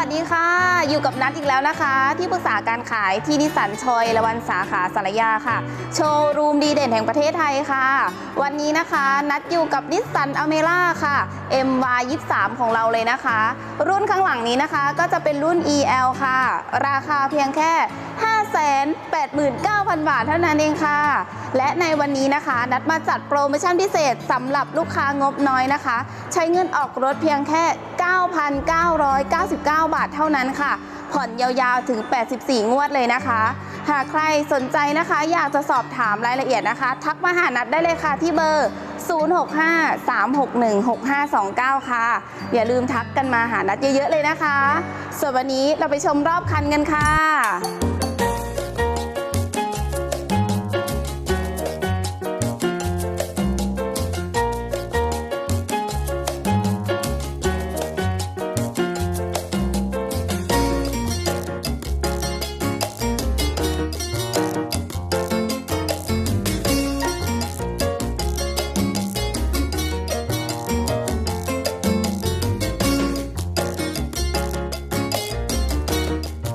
วัสดีค่ะ อยู่กับนัดอีกแล้วนะคะ ที่ปรึกษาการขายที่นิสสันชอยละวันสาขาสารยาค่ะ โชว์รูมดีเด่นแห่งประเทศไทยค่ะ วันนี้นะคะนัดอยู่กับนิสสันอเมร่าค่ะ MY 23 ของเราเลยนะคะ รุ่นข้างหลังนี้นะคะก็จะเป็นรุ่น EL ค่ะ ราคาเพียงแค่ 589,000 บาทเท่านั้นเองค่ะ และในวันนี้นะคะ นัดมาจัดโปรโมชั่นพิเศษสำหรับลูกค้างบน้อยนะคะ ใช้เงินออกรถเพียงแค่ 9,999 บาทเท่านั้นค่ะ ผ่อนยาวๆถึง 84 งวดเลยนะคะ หากใครสนใจนะคะ อยากจะสอบถามรายละเอียดนะคะ ทักมาหานัดได้เลยค่ะที่เบอร์0653616529 ค่ะ อย่าลืมทักกันมาหานัดเยอะๆเลยนะคะ ส่วนวันนี้เราไปชมรอบคันกันค่ะ